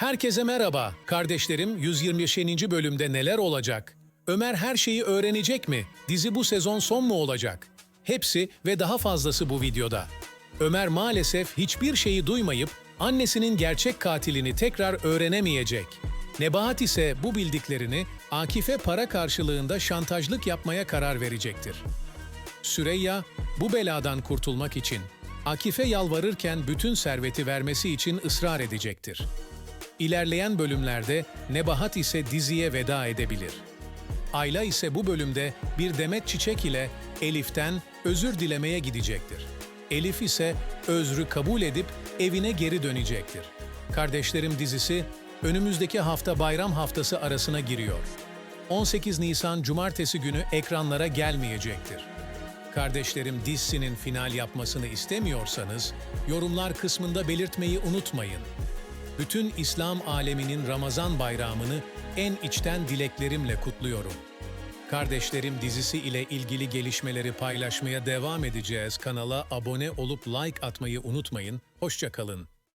Herkese merhaba. Kardeşlerim 125. bölümde neler olacak? Ömer her şeyi öğrenecek mi? Dizi bu sezon son mu olacak? Hepsi ve daha fazlası bu videoda. Ömer maalesef hiçbir şeyi duymayıp annesinin gerçek katilini tekrar öğrenemeyecek. Nebahat ise bu bildiklerini Akif'e para karşılığında şantajlık yapmaya karar verecektir. Süreyya bu beladan kurtulmak için Akif'e yalvarırken bütün serveti vermesi için ısrar edecektir. İlerleyen bölümlerde Nebahat ise diziye veda edebilir. Ayla ise bu bölümde bir demet çiçek ile Elif'ten özür dilemeye gidecektir. Elif ise özrü kabul edip evine geri dönecektir. Kardeşlerim dizisi önümüzdeki hafta bayram haftası arasına giriyor. 18 Nisan Cumartesi günü ekranlara gelmeyecektir. Kardeşlerim dizisinin final yapmasını istemiyorsanız yorumlar kısmında belirtmeyi unutmayın. Bütün İslam aleminin Ramazan bayramını en içten dileklerimle kutluyorum. Kardeşlerim dizisi ile ilgili gelişmeleri paylaşmaya devam edeceğiz. Kanala abone olup like atmayı unutmayın. Hoşçakalın.